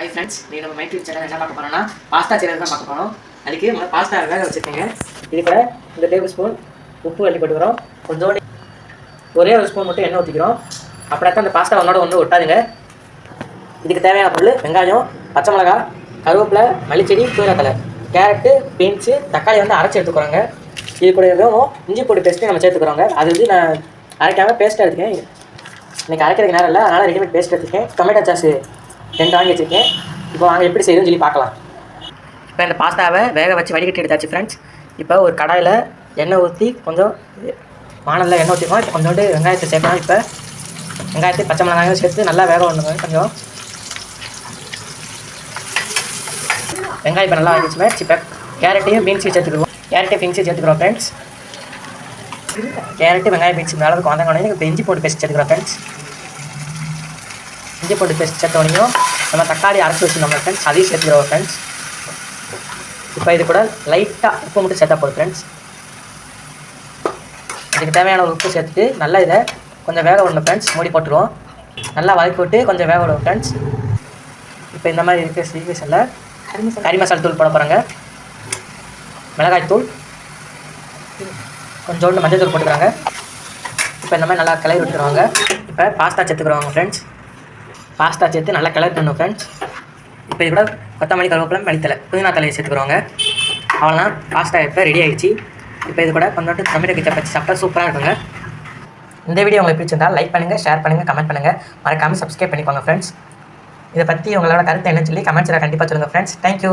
Hi friends நீ நம்ம micro channel என்ன பார்க்க போகிறோம்னா பாஸ்தா சேனல் தான் பார்க்க போகிறோம் அதுக்கு நம்ம பாஸ்தா வேக வச்சுருக்கீங்க. இது கூட இந்த டேபிள் ஸ்பூன் உப்பு அள்ளி போட்டுக்கிறோம். கொஞ்சோண்டு ஒரே ஒரு ஸ்பூன் மட்டும் எண்ணெய் ஊற்றிக்கிறோம் அப்படியே தான் அந்த பாஸ்தா ஒன்றோட ஒன்று ஒட்டாதுங்க. இதுக்கு தேவையான பொருள் வெங்காயம் பச்சை மிளகாய் கருவேப்பிலை மல்லிச்செடி சூரியத்தலை கேரட்டு பீன்ஸு தக்காளி வந்து அரைச்சி எடுத்துக்கிறோங்க இது கூட வேணும் இஞ்சி பொடி பேஸ்ட்டு நம்ம சேர்த்துக்கிறோங்க. அது வந்து நான் அரைக்காமல் பேஸ்ட்டாக எடுத்துக்கேன் இன்றைக்கி அரைக்கிறதுக்கு நேரம் இல்லை. அதனால் ரெடிமேட் பேஸ்ட் எடுத்துக்கேன் டொமேட்டோ சாஸு ரெண்டு வாங்கி வச்சுருக்கேன். இப்போ வாங்க எப்படி செய்யுதுன்னு சொல்லி பார்க்கலாம். இப்போ இந்த பாஸ்தாவை வேக வச்சு வடிகட்டி எடுத்தாச்சு ஃப்ரெண்ட்ஸ் இப்போ ஒரு கடாயில் எண்ணெய் ஊற்றி கொஞ்சம் வானலில் எண்ணெய் ஊற்றிருக்கோம் இப்போ கொஞ்சோண்டு வெங்காயத்தை சேர்க்கணும் இப்போ வெங்காயத்தை பச்சை மிளகாயும் சேர்த்து நல்லா வேக விடணுங்க கொஞ்சம். வெங்காயம் இப்போ நல்லா ஆகிடுச்சு மேட்ச் இப்போ கேரட்டையும் பீன்ஸையும் சேர்த்துக்கிடுவோம். கேரட்டையும் பீன்ஸையும் சேர்த்துக்கிறோம் ஃப்ரெண்ட்ஸ் கேரட்டு வெங்காயம் பீன்ஸ் மேலே அளவுக்கு வந்தங்க இப்போ இஞ்சி போட்டு பேசி சேர்த்துக்கிறோம் ஃப்ரெண்ட்ஸ் இஞ்சி போட்டு பேஸ்ட் சேர்த்தவனையும் நம்ம தக்காளி அரைச்சி வச்சுருந்தோம் ஃப்ரெண்ட்ஸ் அதையும் சேர்த்துக்கிறோம் ஃப்ரெண்ட்ஸ் இப்போ இது கூட லைட்டாக உப்பு மட்டும் சேர்த்தா போதும் ஃப்ரெண்ட்ஸ் இதுக்கு தேவையான ஒரு உப்பு சேர்த்துட்டு நல்லா இதை கொஞ்சம் வேக விடணும் ஃப்ரெண்ட்ஸ் மூடி போட்டுருவோம். நல்லா வதக்கி விட்டு கொஞ்சம் வேக விடுவோம் ஃப்ரெண்ட்ஸ் இப்போ இந்த மாதிரி இருக்கிற சீரியஸில் கறி மசாலா தூள் போட போகிறாங்க மிளகாய் தூள் கொஞ்சோண்டு மஞ்சள் தூள் போட்டுக்கிறாங்க. இப்போ இந்த மாதிரி நல்லா கிளறி விட்டுருவாங்க. இப்போ பாஸ்தா சேர்த்துக்கிறவாங்க ஃப்ரெண்ட்ஸ் பாஸ்தா சேர்த்து நல்லா கலர் பண்ணும் ஃப்ரெண்ட்ஸ் இப்போ இது கூட கொத்தமல்லி கருவேப்பிலை மல்லித்தலை புதினா தலையை சேர்த்துக்கிறவங்க அவ்வளோதான் பாஸ்தா இப்போ ரெடி ஆகிடுச்சு இப்போ இது கூட கொஞ்சோண்டு டொமேட்டோ கிச்சப் வச்சு சாப்பிட்டா சூப்பராக இருக்குங்க. இந்த வீடியோ உங்களுக்கு பிடிச்சிருந்தால் லைக் பண்ணுங்கள் ஷேர் பண்ணுங்கள் கமெண்ட் பண்ணுங்கள் மறக்காமல் சப்ஸ்கிரைப் பண்ணிக்கோங்க ஃப்ரெண்ட்ஸ் இதை பற்றி உங்களோட கருத்து என்னன்னு சொல்லி கமெண்ட்ஸில் கண்டிப்பாக சொல்லுங்கள் ஃப்ரெண்ட்ஸ் தேங்க்யூ